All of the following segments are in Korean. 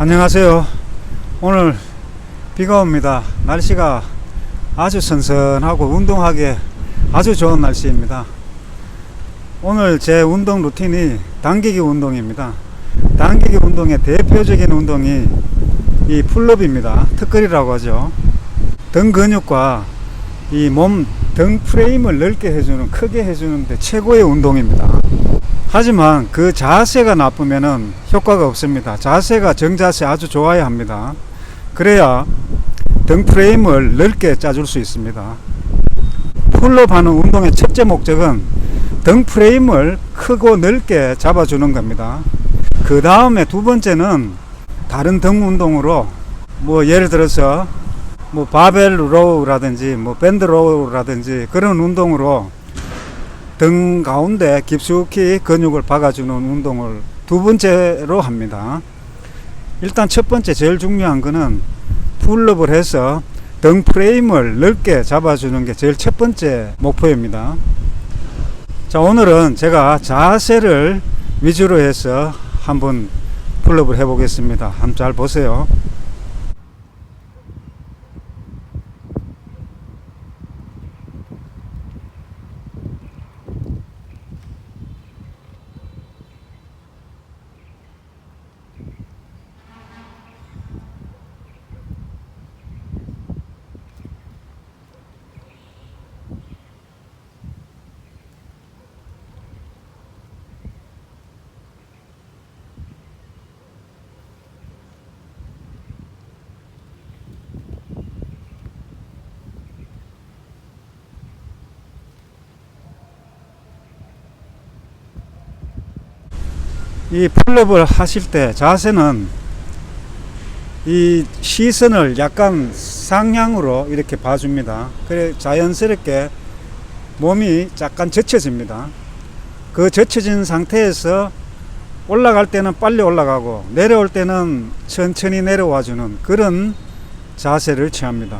안녕하세요. 오늘 비가 옵니다. 날씨가 아주 선선하고 운동하기에 아주 좋은 날씨입니다. 오늘 제 운동 루틴이 당기기 운동입니다. 당기기 운동의 대표적인 운동이 이 풀업입니다. 특거리라고 하죠. 등 근육과 이 몸 등 프레임을 넓게 해주는 크게 해주는데 최고의 운동입니다. 하지만 그 자세가 나쁘면은 효과가 없습니다. 자세가 정자세 아주 좋아야 합니다. 그래야 등 프레임을 넓게 짜줄 수 있습니다. 풀업 하는 운동의 첫째 목적은 등 프레임을 크고 넓게 잡아주는 겁니다. 그 다음에 두 번째는 다른 등 운동으로 뭐 예를 들어서 뭐 바벨 로우라든지 뭐 밴드 로우라든지 그런 운동으로 등 가운데 깊숙이 근육을 박아주는 운동을 두 번째로 합니다. 일단 첫 번째 제일 중요한 거는 풀업을 해서 등 프레임을 넓게 잡아주는 게 제일 첫 번째 목표입니다. 자, 오늘은 제가 자세를 위주로 해서 한번 풀업을 해보겠습니다. 한번 잘 보세요. 이 풀업을 하실 때 자세는 이 시선을 약간 상향으로 이렇게 봐줍니다. 그래 자연스럽게 몸이 약간 젖혀집니다. 그 젖혀진 상태에서 올라갈 때는 빨리 올라가고 내려올 때는 천천히 내려와 주는 그런 자세를 취합니다.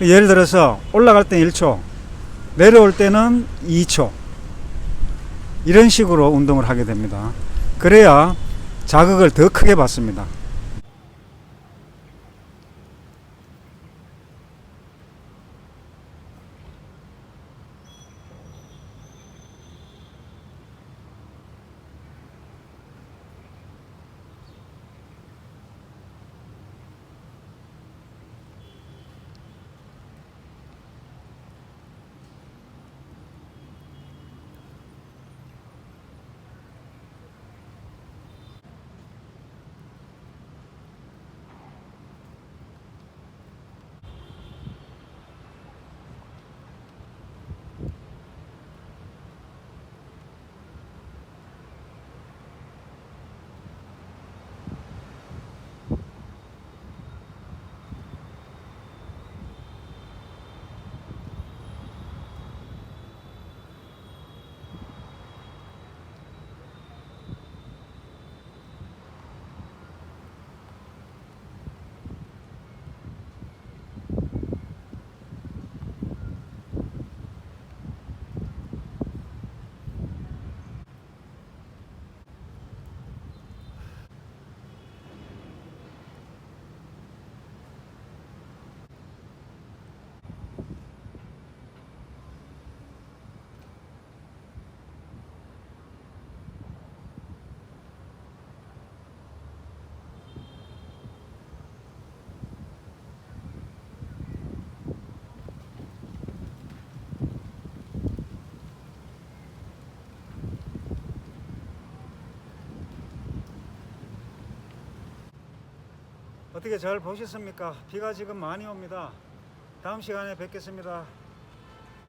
예를 들어서 올라갈 때는 1초, 내려올 때는 2초. 이런 식으로 운동을 하게 됩니다. 그래야 자극을 더 크게 받습니다. 어떻게 잘 보셨습니까? 비가 지금 많이 옵니다. 다음 시간에 뵙겠습니다.